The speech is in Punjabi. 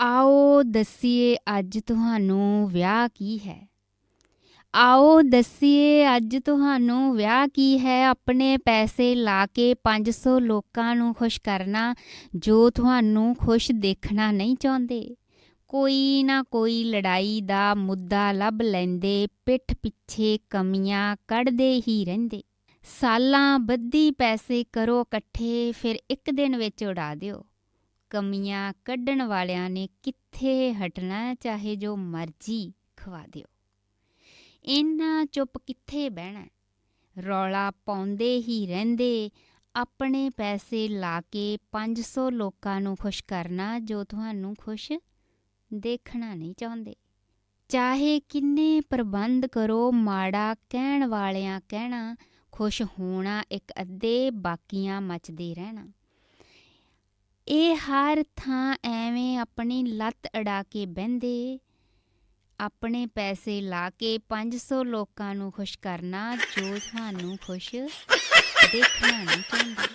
ਆਓ ਦੱਸੀਏ ਅੱਜ ਤੁਹਾਨੂੰ ਵਿਆਹ ਕੀ ਹੈ? ਆਓ ਦੱਸੀਏ ਅੱਜ ਤੁਹਾਨੂੰ ਵਿਆਹ ਕੀ ਹੈ? ਆਪਣੇ ਪੈਸੇ ਲਾ ਕੇ 500 ਲੋਕਾਂ ਨੂੰ ਖੁਸ਼ ਕਰਨਾ ਜੋ ਤੁਹਾਨੂੰ ਖੁਸ਼ ਦੇਖਣਾ ਨਹੀਂ ਚਾਹੁੰਦੇ। ਕੋਈ ਨਾ ਕੋਈ ਲੜਾਈ ਦਾ ਮੁੱਦਾ ਲੱਭ ਲੈਂਦੇ, ਪਿੱਠ ਪਿੱਛੇ ਕਮੀਆਂ ਕੱਢਦੇ ਹੀ ਰਹਿੰਦੇ। ਸਾਲਾਂ ਬੱਧੀ ਪੈਸੇ ਕਰੋ ਇਕੱਠੇ, ਫਿਰ ਇੱਕ ਦਿਨ ਵਿੱਚ ਉਡਾ ਦਿਓ। ਕਮੀਆਂ ਕੱਢਣ ਵਾਲਿਆਂ ਨੇ ਕਿੱਥੇ ਹਟਣਾ ਚਾਹੇ ਜੋ ਮਰਜ਼ੀ ਖਵਾ ਦਿਓ। ਇਹਨਾਂ ਚੁੱਪ ਕਿੱਥੇ ਬਹਿਣਾ ਰੌਲਾ ਪਾਉਂਦੇ ਹੀ ਰਹਿੰਦੇ, ਆਪਣੇ ਪੈਸੇ ਲਾ ਕੇ 500 ਲੋਕਾਂ ਨੂੰ ਖੁਸ਼ ਕਰਨਾ ਜੋ ਤੁਹਾਨੂੰ ਖੁਸ਼ ਦੇਖਣਾ ਨਹੀਂ ਚਾਹੁੰਦੇ। ਚਾਹੇ ਕਿੰਨੇ ਪ੍ਰਬੰਧ ਕਰੋ, ਮਾੜਾ ਕਹਿਣ ਵਾਲਿਆਂ ਕਹਿਣਾ, ਖੁਸ਼ ਹੋਣਾ ਇੱਕ ਅੱਧੇ, ਬਾਕੀਆਂ ਮੱਚਦੇ ਰਹਿਣਾ। ਇਹ ਹਰ ਥਾਂ ਐਵੇਂ ਆਪਣੀ ਲੱਤ ਅੜਾ ਕੇ ਬਹਿੰਦੇ, ਆਪਣੇ ਪੈਸੇ ਲਾ ਕੇ 500 ਲੋਕਾਂ ਨੂੰ ਖੁਸ਼ ਕਰਨਾ, ਜੋ ਤੁਹਾਨੂੰ ਖੁਸ਼ ਦੇਖਣਾ ਨਹੀਂ ਚਾਹੁੰਦੇ।